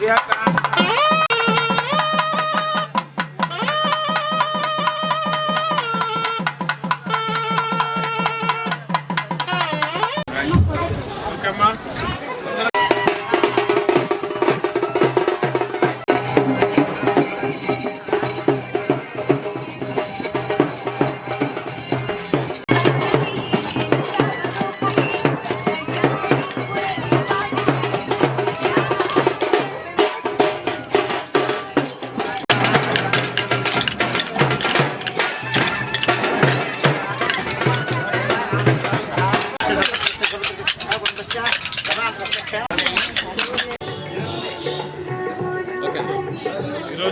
Yeah,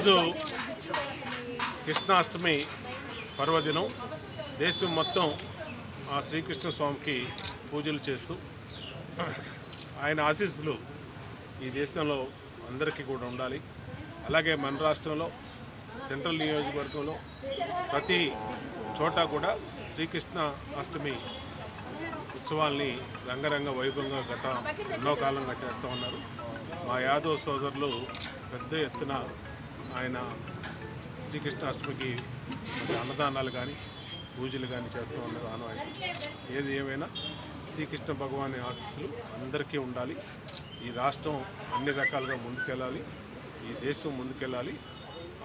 ఈరోజు కృష్ణాష్టమి పర్వదినం. దేశం మొత్తం ఆ శ్రీకృష్ణ స్వామికి పూజలు చేస్తూ ఆయన ఆశీస్సులు ఈ దేశంలో అందరికీ కూడా ఉండాలి. అలాగే మన రాష్ట్రంలో సెంట్రల్ నియోజకవర్గంలో ప్రతి చోట కూడా శ్రీకృష్ణ అష్టమి ఉత్సవాల్ని రంగరంగ వైభవంగా గత ఎన్నో కాలంగా చేస్తూ ఉన్నారు. మా యాదవ్ సోదరులు పెద్ద ఎత్తున ఆయన శ్రీకృష్ణాష్టమికి అన్నదానాలు కానీ పూజలు కానీ చేస్తూ ఉన్నదానం ఆయన ఏది ఏమైనా శ్రీకృష్ణ భగవాన్ ఆశీస్సులు అందరికీ ఉండాలి. ఈ రాష్ట్రం అన్ని రకాలుగా ముందుకెళ్ళాలి. ఈ దేశం ముందుకెళ్ళాలి.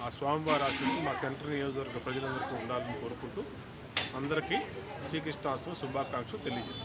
ఆ స్వామివారి ఆశీస్సులు మా సెంటర్ నియోజకవర్గ ప్రజలందరికీ ఉండాలని కోరుకుంటూ అందరికీ శ్రీకృష్ణాష్టమి శుభాకాంక్షలు తెలియజేస్తాను